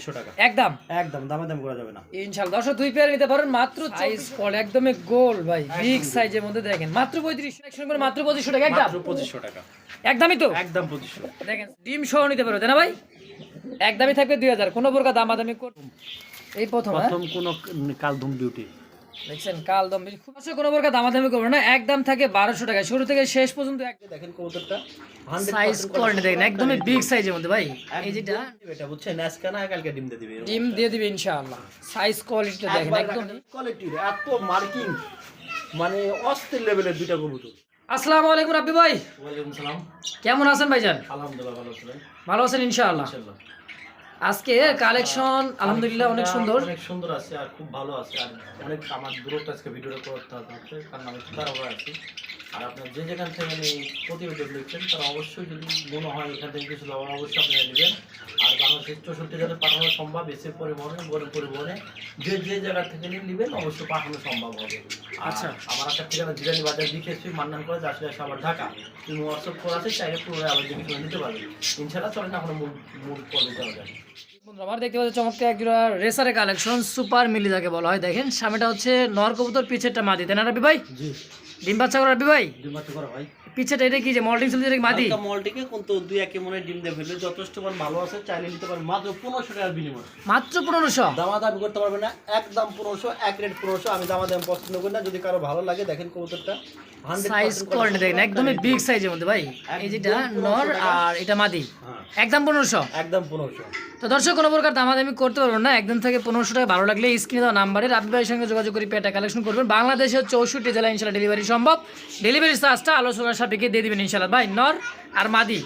চব্বিশশো টাকা। একদম। একদম দামে দাম করা যাবে না। ইনশাল্লাহ দর্শক দুই পেয়ার নিতে পারেন মাত্র সাইজ ফল একদমই গোল ভাই। বিগ সাইজের মধ্যে দেখেন। মাত্র পঁয়ত্রিশ একশো করে মাত্র পঁচিশশো টাকা একদম। পঁচিশশো টাকা। একদমই তো। একদম পঁচিশশো। দেখেন ডিম সহ নিতে পারবে না ভাই? একদমই থাকবে দুই হাজার। কোনো প্রকার দামাদামি কর এই প্রথম হ্যাঁ? প্রথম কোন কালধুম বিউটি দেখছেন কাল দম বেশি- খুব আসলে কোনো প্রকার দামাদামি করব না একদম থাকে বারোশো টাকা শুরু থেকে শেষ পর্যন্ত দেখেন কবুতরটা। সাইজ কোয়ালিটি দেখেন একদমই বিগ সাইজের মধ্যে ভাই। এই যেটা এটা বুঝছেন? আজকে না কালকে ডিম দিয়ে দিবে ডিম দিয়ে দিবে ইনশাআল্লাহ। সাইজ কোয়ালিটিটা দেখেন একদম কোয়ালিটির এত মার্কিং মানে অস্থির লেভেলের দুইটা কবুতর। আসসালামু আলাইকুম রাব্বি ভাই। ওয়ালাইকুম সালাম। কেমন আছেন ভাইজান? আলহামদুলিল্লাহ ভালো আছেন ভালো আছেন ইনশাআল্লাহ। ইনশাআল্লাহ। আজকে কালেকশন আলহামদুলিল্লাহ অনেক সুন্দর অনেক সুন্দর আছে আর খুব ভালো আছে। আর অনেক আমার দূরত্ব আজকে ভিডিওটা করতে হবে কারণ আমি তারপরে আছি। আর আপনার যে যেখান থেকে এই প্রতিবেদন দেখছেন তারা অবশ্যই যদি মনে হয় এখান থেকে কিছু লাভ অবশ্যই আপনারা নেবেন। আর বাংলাদেশের চৌষট্টি জেলায় পাঠানো সম্ভব এসে পরিবহনে গরম পরিবহনে যে যে জায়গা থেকে নেবেন অবশ্যই পাঠানো সম্ভব হবে। আচ্ছা। আমার একটা ঠিকানা জিরানি বাজার লিখেছি মান্নান করে আসলে আবার ঢাকা। তুমি হোয়াটসঅ্যাপ করে আছে চাইলে পুরো আবার শুনে নিতে পারবে ইনশাআল্লাহ চলেন এখন মূল মূল পর্বে যাওয়া বন্ধুরা, আমার দেখতে পাচ্ছি চমৎকার এক জোড়া রেসারের কালেকশন সুপার মিলি যাকে বলা হয়। দেখেন সামনেটা হচ্ছে নর কবুতর পিছেরটা মাদি তাই না ভাই? জি। ডিম বাচ্চা করা রাব্বি ভাই? ডিম বাচ্চা করা ভাই। পিছেরটা এটা কি যে মল্টিং চলছে এটা মাদি? হালকা মলটিকে কিন্তু দুই একে মনে ডিম দিয়ে ফেললে যথেষ্ট মান ভালো আছে চাইলে নিতে পারেন। মাত্র পনেরোশো টাকার বিনিময়। মাত্র পনেরোশো? দামা দামি করতে পারবে না একদম পনেরোশো এক রেট পনেরোশো আমি দামা দাম পছন্দ করি না। যদি কারও ভালো লাগে দেখেন কবুতরটা। সাইজ কোয়ালিটি দেখেন একদমই বিগ সাইজের মধ্যে ভাই। এই যেটা নর আর এটা মাদি। একদম পনেরোশো। একদম পনেরোশো। তো দর্শক কোনো প্রকার দামাদামি করতে পারবেন না। একদম থেকে পনেরোশো টাকা ভালো লাগলে স্ক্রিনে দেওয়া নাম্বারে রাব্বি ভাইয়ের সঙ্গে যোগাযোগ করে পেটা কালেকশন করবেন। বাংলাদেশের চৌষট্টি জেলা ইনশাল্লাহ ডেলিভারি সম্ভব। ডেলিভারি চার্জটা আলোচনার সাপেক্ষে দিয়ে দিবেন ইনশাল্লাহ। ভাই নর আর মাদি।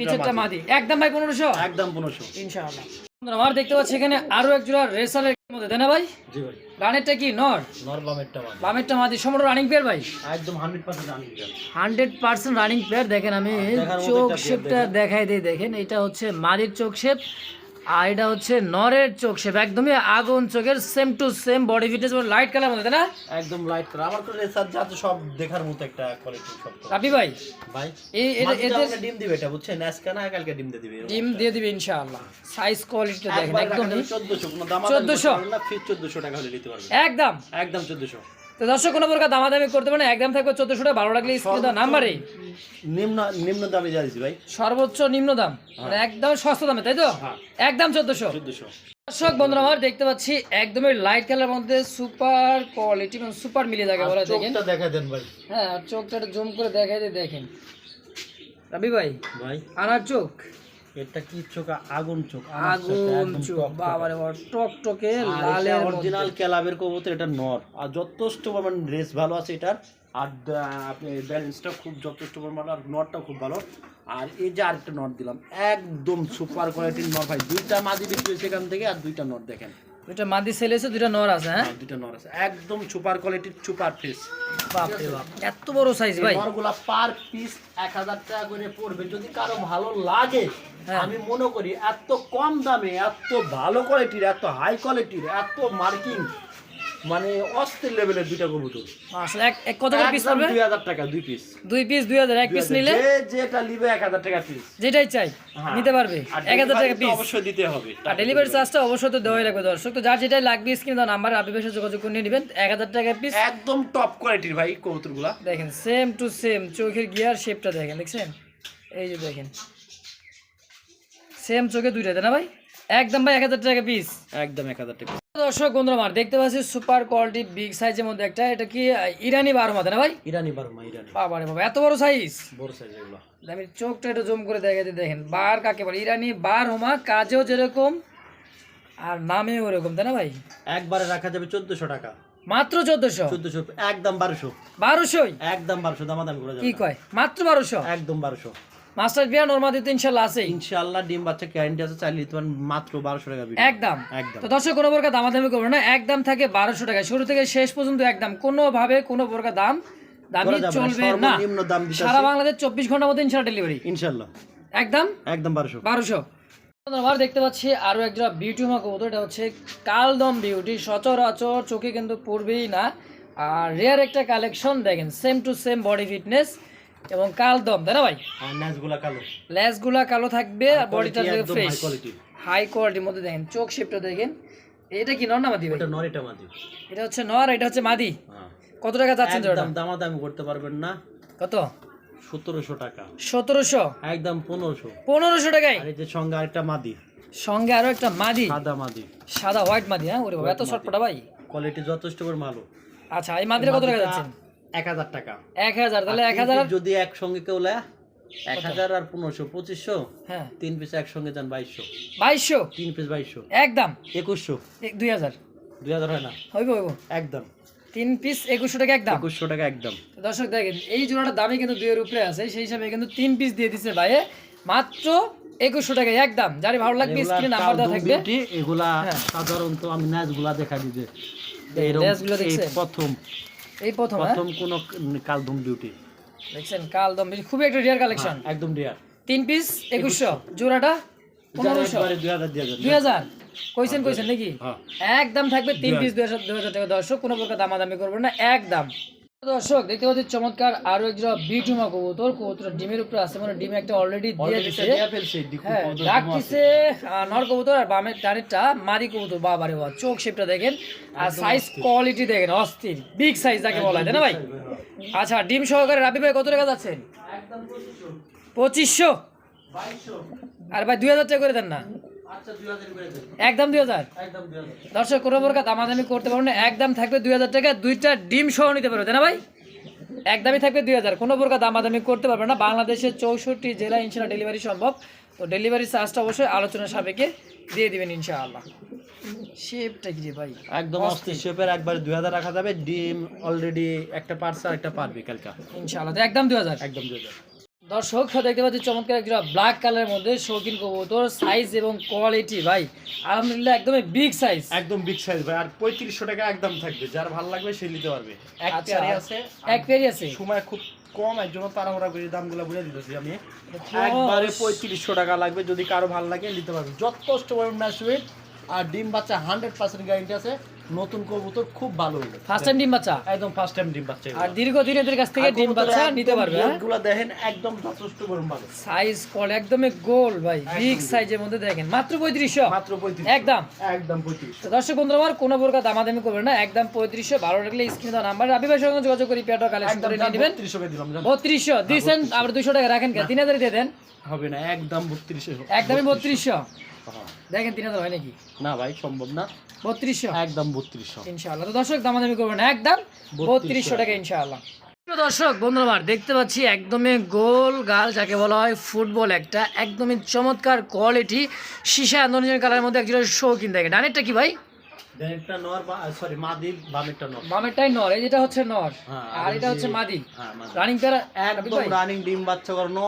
পিছনটা মাদি। একদম ভাই পনেরোশো? একদম পনেরোশো। ইনশাআল্লাহ। বন্ধুরা, আমার দেখতে পাচ্ছি এখানে আরও এক জোড়া রেসারের মধ্যে তাই না ভাই? জি ভাই। রানেরটা কি নর? নর বামেরটা মাদি বামেরটা মাদি সম্পূর্ণ রানিং ভাই? একদম রানিং প্লেয়ার দেখেন আমি চোখ শেপটা দেখাই দিই দেখেন এটা হচ্ছে মাদির চোখ শেপ আর এটা হচ্ছে নরের চোখ শেপ একদমই আগুন চোখের same to same body fitness light colour মধ্যে না? একদম লাইট কালার আমার তো রেসার যা সব দেখার মতো একটা কোয়ালিটি সব। রাবি ভাই ভাই এই এটা- ডিম দিবে এটা বুঝছেন? আজকে না কালকে ডিম দিয়ে দিবে। ডিম দিয়ে দিবে ইনশাআল্লাহ। সাইজ কোয়ালিটিটা দেখেন একদম রাখা যাবে 1400 কোনো দাম 1400 না 1400 টাকা হলে নিতে পারবে একদম। একদম 1400 তো দর্শক কোনো প্রকার দামাদামি করতে পারেন একদম থাকবে চোদ্দশো টাকা ভালো লাগলে স্ক্রিনে দেওয়া নাম্বারে। নিম্ন নিম্ন দামে যা দিছি ভাই। সর্বোচ্চ নিম্ন দাম মানে একদম সস্তা দামে তাই তো? হ্যাঁ। একদম চোদ্দশো। 1400 দর্শক বন্ধুরা আমার দেখতে পাচ্ছি একদমই লাইট কালার মধ্যে সুপার কোয়ালিটি মানে সুপার মিলে থাকে বলা হয় দেখেন। চোখটা দেখা দেন ভাই। হ্যাঁ চোখটা জুম করে দেখাই দিয়ে দেখেন। রবি ভাই ভাই। আনার চোখ। এটা কি চোখ? আগুন চোখ। আগুন চোখ বাবারে বাবা টক টকে লালে অরিজিনাল ক্যালাবের কবুতর এটা নর। আর যথেষ্ট পরিমাণ রেস ভালো আছে এটার। আর আপনি ব্যালেন্সটা খুব যথেষ্ট পরিমাণ আর নটটাও খুব ভালো। আর এই যে আরেকটা নট দিলাম একদম সুপার কোয়ালিটির নট ভাই। দুইটা মাদি বিক্রি হয়েছে এখান থেকে আর দুইটা নট দেখেন। দুইটা মাদি সেল আছে দুইটা নর আছে হ্যাঁ? দুইটা নর আছে। একদম সুপার কোয়ালিটির সুপার বাপ রে বাপ এত বড় সাইজ ভাই। নরগুলা পার পিস এক হাজার টাকা করে পড়বে। যদি কারও ভালো লাগে হ্যাঁ। আমি মনে করি এত কম দামে এত ভালো কোয়ালিটির এত হাই কোয়ালিটির এত মার্কিং মানে অস্থির লেভেলের দুইটা কবুতর। আসলে এক এক কত করে পিস পড়বে? দুই হাজার টাকা দুই পিস দুই পিস দুই হাজার এক পিস নিলে? যে যেটা নিবে এক হাজার টাকা পিস যেটাই চাই নিতে পারবে। এক হাজার টাকা পিস অবশ্যই দিতে হবে। আর ডেলিভারি চার্জটা অবশ্যই তো দেওয়াই লাগবে দর্শক। তো যার যেটাই লাগবে স্ক্রিন দাও নাম্বার আপনি বেশি যোগাযোগ করে নেবেন। এক হাজার টাকা পিস একদম টপ কোয়ালিটির ভাই কবুতরগুলা। দেখেন সেম টু সেম চোখের গিয়ার শেপটা দেখেন দেখছেন? এই যে দেখেন। সেম চোখে দুইটা তাই না ভাই? একদম ভাই এক হাজার টাকা পিস একদম এক হাজার টাকা দর্শক বন্ধুরা আমার দেখতে পাচ্ছি সুপার কোয়ালিটি বিগ সাইজের মধ্যে একটা। এটা কি ইরানি বারো মাথা না ভাই? ইরানি বারমা ইরানি। বাবারে বাবা এত বড় সাইজ বড় সাইজ এগুলো। আমি চোখটা একটু জুম করে দেখাতে দেখেন। বার কাকে বলে? ইরানি বার হোমা কাজেও যেরকম আর নামেও ওরকম তাই না ভাই? একবারে রাখা যাবে চোদ্দশো টাকা। মাত্র চোদ্দশো? চোদ্দশো একদম বারোশো। বারোশোই? একদম বারোশো দামাদামি করা কি কয়? মাত্র বারোশো? একদম বারোশো। মাস্টার বিয়ার নর্মাদি তো ইনশাল্লাহ আছেই। ইনশাআল্লাহ ডিম বাচ্চা গ্যারান্টি আছে চাইলে নিতে পারেন মাত্র বারোশো টাকা একদম। একদম। তো দর্শক কোনো প্রকার দামাদামি করব না একদম থাকে বারোশো টাকা শুরু থেকে শেষ পর্যন্ত একদম কোনোভাবে কোনো প্রকার দাম দামি করা যাবে না, চলবে না। সর্বনিম্ন দাম দিতে সারা বাংলাদেশ চব্বিশ ঘণ্টার মধ্যে ইনশাল্লাহ ডেলিভারি একদম? একদম বারোশো। বারোশো। আবার দেখতে পাচ্ছি আরও একটা বিউটি মা কবুতর এটা হচ্ছে কালদম বিউটি সচরাচর চোখে কিন্তু পড়বেই না। আর রেয়ার একটা কালেকশন দেখেন same to same body fitness এবং কালদম তাই না ভাই? আর ন্যাচগুলা কালো। লেসগুলা কালো থাকবে আর বডিটা quality ফ্রেশ। হাই কোয়ালিটির মধ্যে দেখেন চোখ শেপটা দেখেন। এটা কি নর না মাদি এটা নরিটা মাদি। এটা হচ্ছে নর এটা হচ্ছে মাদি। হ্যাঁ। কত টাকা যাচ্ছেন জোড়াটা একদম দামাদামি করতে পারবেন না। কত? সতেরোশো টাকা। সতেরোশো? একদম পনেরোশো। পনেরোশো টাকায়? আর এই যে সঙ্গে আরেকটা মাদি। সঙ্গে আরও একটা মাদি? সাদা মাদি। সাদা হোয়াইট মাদি হ্যাঁ? ওরে বাবা, এত শর্টপটা ভাই। কোয়ালিটি যথেষ্ট করে ভালো। আচ্ছা এই মাদিরা কত টাকা যাচ্ছেন এক হাজার টাকা। এক হাজার তাহলে এক হাজার যদি একসঙ্গে কেউ নেয় এক হাজার আর পনেরোশো পঁচিশশো হ্যাঁ। তিন পিস একসঙ্গে যান বাইশশো। বাইশশো? তিন পিস বাইশশো। একদম? একুশশো। এ- দুই হাজার। দুই হাজার হয় না? হইব হইব। একদম। তিন পিস একুশশো টাকা একদম? একুশশো টাকা একদম। দর্শক দেখেন এই জোড়াটার দামই কিন্তু দুইয়ের উপরে আছে সেই হিসাবে কিন্তু তিন পিস দিয়ে দিচ্ছে ভাইয়ে মাত্র একুশশো টাকা একদম। যার ভালো লাগবে স্ক্রিনে নাম্বার দেওয়া থাকবে। এগুলা হ্যাঁ। সাধারণত আমি ন্যাচগুলা দেখা দিতে? প্রথম। এই প্রথম হ্যাঁ? প্রথম কোন কালদম ডিউটি দেখছেন কালদম খুবই একটা রিয়ার কালেকশন একদম রিয়ার তিন পিস একুশশো। জোড়াটা? পনেরোশো। দুই হাজার দিয়ে দেন। কইছেন কইছেন নাকি? হ্যাঁ। একদম থাকবে তিন পিস দুই হাজার টাকা দর্শক। কোনো প্রকার দামাদামি করবেন না। একদম। দর্শক দেখতে পাচ্ছি চমৎকার আরও একজন বিটুমা কবুতর। কবুতর ডিমের উপরে আছে মানে ডিম একটা অলরেডি দিয়ে দিছে। দিয়া ফেলছে, ডিকু হ্যাঁ কবুতর ডাক ডিমও আছে। দিছে আহ, নর কবুতর আর বামের ডানেরটা মাদি কবুতর বাবারে বাবা চোখ শেপটা দেখেন। আর সাইজ কোয়ালিটি দেখেন অস্থির। বিগ সাইজ যাকে বলা হয় না ভাই? আচ্ছা ডিম সহকারে রাবি ভাই কত টাকা যাচ্ছেন? পঁচিশশো। আর ভাই দুই হাজার টাকা করে দেন না? আচ্ছা। একদম দুই হাজার? দর্শক কোনো প্রকার দামাদামি করতে পারবেন না। একদম থাকবে দুই হাজার টাকা। দুইটা ডিম সহ নিতে পারবে তাই না ভাই? একদমই থাকবে দুই হাজার। কোনো প্রকার দামাদামি করতে পারবে না। বাংলাদেশের চৌষট্টি জেলা ইনশাল্লাহ ডেলিভারি সম্ভব। তো ডেলিভারি চার্জটা অবশ্যই আলোচনার সাপেক্ষে দিয়ে দিবেন ইনশাআল্লাহ। শেপটা কি রে ভাই? একদম অস্থির শেপের একবার দুই হাজার রাখা যাবে। ডিম অলরেডি একটা পারছে আর একটা পারবে কালকা ইনশাআল্লাহ। একদম দুই হাজার। একদম দুই হাজার। দর্শক দেখতে পাচ্ছি চমৎকার একটা ব্ল্যাক কালারের মধ্যে শৌখিন কবুতর সাইজ এবং কোয়ালিটি ভাই। আলহামদুলিল্লাহ একদমই বিগ সাইজ একদম বিগ সাইজ ভাই। আর পঁয়ত্রিশশো টাকা একদম থাকবে। যার ভালো লাগবে সে নিতে পারবে। এক আচ্ছা। আছে। এক পেরি আছে। সময় খুব কম এর জন্য তাড়াহুড়া করে দামগুলো বুঝে দিতেছি আমি। একবারে একবারে পঁয়ত্রিশশো টাকা লাগবে। যদি কারও ভালো লাগে নিতে পারবে। যথেষ্ট পরিমাণ ম্যাচ ওয়েট আর ডিম বাচ্চা হান্ড্রেড পার্সেন্ট গ্যারেন্টি আছে। নতুন কবুতর খুব ভালো হইবে ফার্স্ট টাইম ডিম বাচ্চা? একদম ফার্স্ট টাইম ডিম বাচ্চা আর দীর্ঘদিন এদের কাছ থেকে ডিম বাচ্চা নিতে পারবে হ্যাঁ? গুলো দেখেন একদম যথেষ্ট পরিমাণ ভালো। সাইজ কল একদমই গোল ভাই। বিগ সাইজের মধ্যে দেখেন। মাত্র পঁয়ত্রিশশো? মাত্র পঁয়ত্রিশ একদম। একদম পঁয়ত্রিশ তো দর্শক বন্ধুরা আমার কোনো প্রকার দামাদামি করবেন না। একদম পঁয়ত্রিশশো ভালো লাগলে স্ক্রিনে দেওয়া নাম্বার রাবি ভাইয়ের সঙ্গে যোগাযোগ করি পেয়ারটা কালেকশন করে নিয়ে নেবেন। বত্রিশশো দিলাম জান। বত্রিশশো দিয়েছেন আবার দুশো টাকা রাখেন কে? তিন হাজার দিয়ে দেন। হবে না একদম বত্রিশশো। একদমই বত্রিশশো। হ্যাঁ। দেখেন তিন হাজার হয় নাকি? না ভাই সম্ভব না। বত্রিশশো? একদম বত্রিশশো। ইনশাআল্লাহ। তো দর্শক দামাদামি করবেন একদম বত্রিশশো টাকা ইনশাআল্লাহ। দর্শক বন্ধুরা দেখতে পাচ্ছি একদমই গোল গাল যাকে বলা হয় ফুটবল একটা একদমই চমৎকার কোয়ালিটি সীসা আন্দোলনের কালারের মধ্যে একজন দেখে ডানেরটা কি ভাই? একটা নর সরি মাদি বামেরটা নর। বামেরটাই নর এই যেটা হচ্ছে নর। হ্যাঁ, আর এটা হচ্ছে মাদি। হ্যাঁ রানিং একদম রানিং ডিম বাচ্চা করানো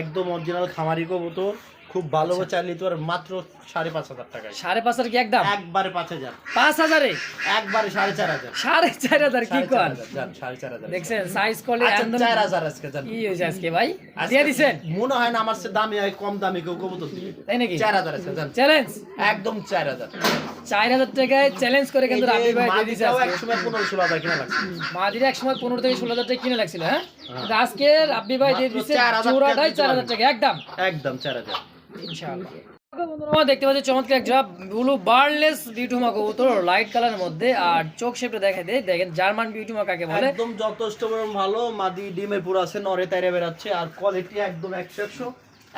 একদম অরিজিনাল খামারি কবুতর। খুব ভালো। চাইলে তো মাত্র সাড়ে পাঁচ হাজার টাকা সাড়ে পাঁচ হাজার কি একদম? একবারে পাঁচ হাজার। পাঁচ হাজারে? একবারে সাড়ে চার হাজার। সাড়ে চার হাজার কি কর সাড়ে চার হাজার। দেখছেন সাইজ করলে আচ্ছা, একদম চার হাজার আজকে। কি হয়েছে আজকে ভাই? দিয়ে দিছেন। মনে হয় না আমার সে দামি হয় কম দামি কেউ কবুতর দিবে। তাই নাকি? চার হাজার আছে যান। চ্যালেঞ্জ একদম চার হাজার। চার হাজার টাকায় চ্যালেঞ্জ করে কিন্তু রাবি ভাই দিয়ে দিছে আজকে। এক সময় পনেরো ষোলো হাজার কিনা লাগছে। মাদিরা এক সময় পনেরো থেকে ষোলো হাজার টাকা কিনে লাগছিল হ্যাঁ? আজকে রাব্বি ভাই দিয়ে মাত্র দিচ্ছে 4,000 টাকা চৌরাটাই চার হাজার টাকা একদম। একদম চার হাজার। ইনশাআল্লাহ। বন্ধুরা, দেখতে পাচ্ছি চমৎকার একটা ব্লু বার্লেস বিউটিমা কবুতর লাইট কালারের মধ্যে আর চোখ শেপটা দেখা দেয় দেখেন জার্মান বিউটিমা কাকে বলে। একদম যথেষ্ট ভালো মাদি ডিমের পুরো আছে নরে তাইরে বেরাচ্ছে আর কোয়ালিটি একদম একশো একশো।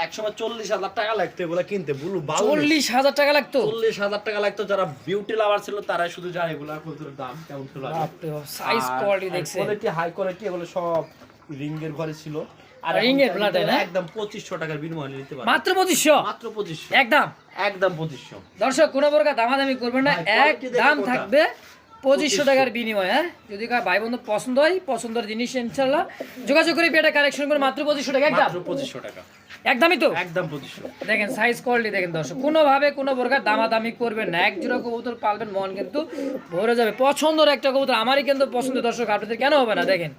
একসময় চল্লিশ হাজার টাকা লাগতো এগুলো কিনতে বুলু ভালো চল্লিশ হাজার টাকা লাগতো? চল্লিশ হাজার টাকা লাগতো যারা বিউটি লাভার ছিল তারাই শুধু জানে এগুলা দাম কেমন ছিল। সাইজ কোয়ালিটি দেখছে। কোয়ালিটি হাই কোয়ালিটি এগুলো সব রিং এর ঘরে ছিল। আর Ring এখন এর blood এ না? একদম পঁচিশশো টাকার বিনিময়ে নিতে পারে মাত্র পঁচিশশো? মাত্র পঁচিশশো। একদম। একদম পঁচিশশো। দর্শক কোনো প্রকার দামাদামি করবেন না। এক দাম থাকবে পঁচিশশো টাকার বিনিময়ে হ্যাঁ? যদি কার ভাই বন্ধু পছন্দ হয় পছন্দের জিনিস ইনশাল্লাহ যোগাযোগ করে পেটা কালেকশন করে মাত্র পঁচিশশো টাকা একদম। পঁচিশশো টাকা। একদমই তো। একদম পঁচিশশো দেখেন সাইজ কোয়ালিটি দেখেন দর্শক কোনোভাবে কোনো প্রকার দামাদামি করবেন না। এক জোড়া কবুতর পালবেন মন কিন্তু ভরে যাবে। পছন্দের একটা কবুতর আমারই কিন্তু পছন্দ দর্শক আপনাদের কেন হবে না? দেখেন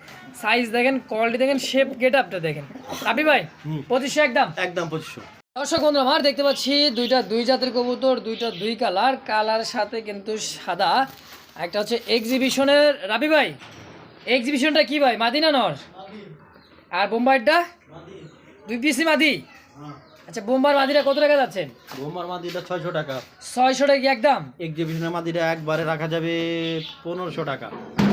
সাইজ দেখেন কোয়ালিটি দেখেন শেপ গেট আপটা দেখেন। আপনি ভাই পঁচিশশো একদম? একদম পঁচিশশো দর্শক বন্ধু আমার দেখতে পাচ্ছি দুইটা দুই জাতের কবুতর দুইটা দুই কালার কালার সাথে কিন্তু সাদা। একটা হচ্ছে এক্সিবিশনের রাবি ভাই এক্সিবিশনটা কি ভাই? মাদিনা নর। আর বোম্বাইটা? দুই পিসি মাদি? আচ্ছা বোম্বার মাদিরা কত টাকা যাচ্ছেন? বোম্বার মাদিটা ছয়শো টাকা। ছয়শো টাকা একদম? এক্সিবিশনের মাদিটা একবারে রাখা যাবে পনেরোশো টাকা।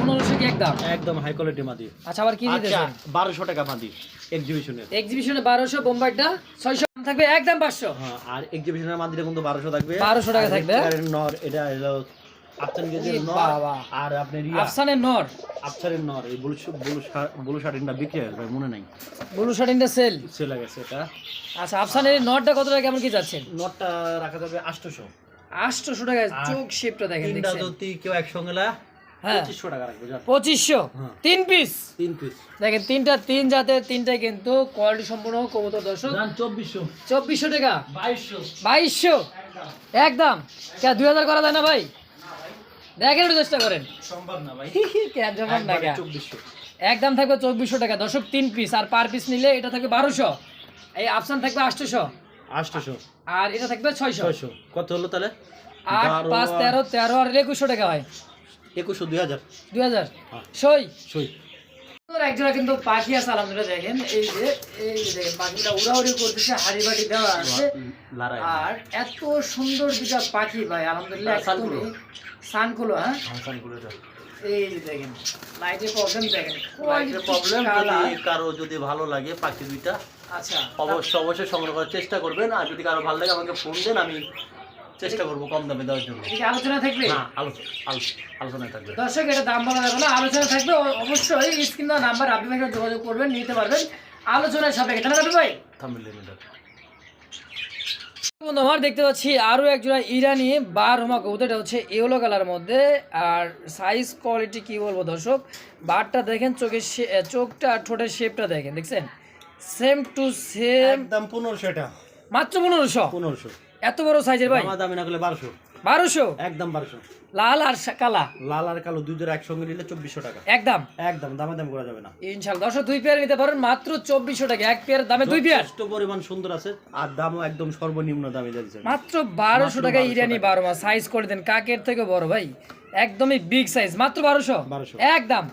পনেরোশো কি একদম? একদম হাই কোয়ালিটি মাদি। আচ্ছা আবার কি আচ্ছা দিতেছেন? বারোশো টাকা মাদি এক্সিবিশনের এক্সিবিশনে বারোশো বোম্বাইটা ছয়শো থাকবে একদম পাঁচশো। হ্যাঁ আর এক্সিবিশনের মাদিটা কিন্তু বারোশো থাকবে। 1200 টাকা থাকবে। নর এটা আফসান গেজের নর আর আপনার আফসানের নর? আফসারের নর এই ব্লু ব্লু ব্লু শার্টিনটা বিক্রি হয়ে গেছে মনে নাই। ব্লু শার্টিনটা সেল সেলে গেছে এটা। আচ্ছা আফসানের নটটা কত টাকা কেমন কি যাচ্ছেন? নটটা রাখা যাবে আটশোশো। আটশোশো টাকা চোখ শেপটা দেখেন তিনটা যদি কেউ একসঙ্গে লা হ্যাঁ। পঁচিশশো হ্যাঁ। তিন পিস তিন পিস দেখেন তিনটা তিন জাতের তিনটাই কিন্তু কোয়ালিটি সম্পূর্ণ কবুতর দর্শক। চব্বিশশো। চব্বিশশো টাকা? বাইশশো। বাইশশো? একদম। দুই হাজার করা যায় না ভাই? দেখেন একটু চেষ্টা করেন। সম্ভব না ভাই। কেন না একদম থাকবে চব্বিশশো টাকা দশক তিন পিস আর পার পিস নিলে এটা থাকবে বারোশো। এই আফসান থাকবে আটশোশো। আটশোশো। আর এটা থাকবে ছয়শো। ছয়শো। কত হলো তাহলে? আট পাঁচ তেরো তেরো আর একুশশো টাকা হয়। একুশশো দুই হাজার। দুই হাজার। হ্যাঁ। সই। সই। একজোড়া কিন্তু পাখি আছে আলহামদুলিল্লাহ দেখেন এই যে এই যে দেখেন পাখিটা উড়াউড়ি করতেছে হাড়ি বাড়ি দেওয়া আছে আর এত সুন্দর দুটা পাখি ভাই আলহামদুলিল্লাহ হ্যাঁ, সানকুলো। হ্যাঁ হাসান করে দাও। এই যে দেখেন লাইটের প্রবলেম দেখেন লাইটের প্রবলেম Colour। যদি কারও যদি ভালো লাগে পাখি দুইটা আচ্ছা অবশ্যই অবশ্যই সংগ্রহ করার চেষ্টা করবেন আর যদি কারও ভালো লাগে আমাকে ফোন দেন আমি চেষ্টা করব কম দামে দেওয়ার জন্য। আলোচনা থাকবে? আলোচনা আলোচনায় থাকবে। দর্শক এটা দাম বলা যাবে না আলোচনা থাকবে। অবশ্যই স্ক্রিন দেওয়া নাম্বার আপনি যোগাযোগ করবেন নিতে পারবেন। আলোচনার সাপেক্ষে। তাহলে রাবি ভাই। বন্ধু আমার দেখতে পাচ্ছি আরও এক জোড়া ইরানি বার হোমা কবুতর এটা হচ্ছে ইয়েলো কালার মধ্যে। আর সাইজ কোয়ালিটি কি বলব দর্শক? বারটা দেখেন চোখের শে- চোখটা আর ঠোঁটের শেপটা দেখেন দেখছেন? সেম টু সেম একদম পনেরোশো এটা মাত্র পনেরোশো? পনেরোশো। এত বড় সাইজের ভাই? দামা দামি না করলে বারোশো। বারোশো? একদম বারোশো। লাল আর কালা? লাল আর কালো দুই জোড়া একসঙ্গে নিলে চব্বিশশো টাকা। একদম? একদম দামে দাম করা যাবে না। ইনশাল্লাহ। দর্শক দুই পেয়ার নিতে পারেন মাত্র চব্বিশশো টাকা। এক পেয়ার দামে দুই পেয়ার যথেষ্ট পরিমাণ সুন্দর আছে আর দামও একদম সর্বনিম্ন দামে দিয়েছে মাত্র বারোশো টাকা ইরানি। বারো মাস। সাইজ করে দেন কাকের থেকে বড় ভাই। একদমই বিগ সাইজ মাত্র বারোশো? 1200 একদম।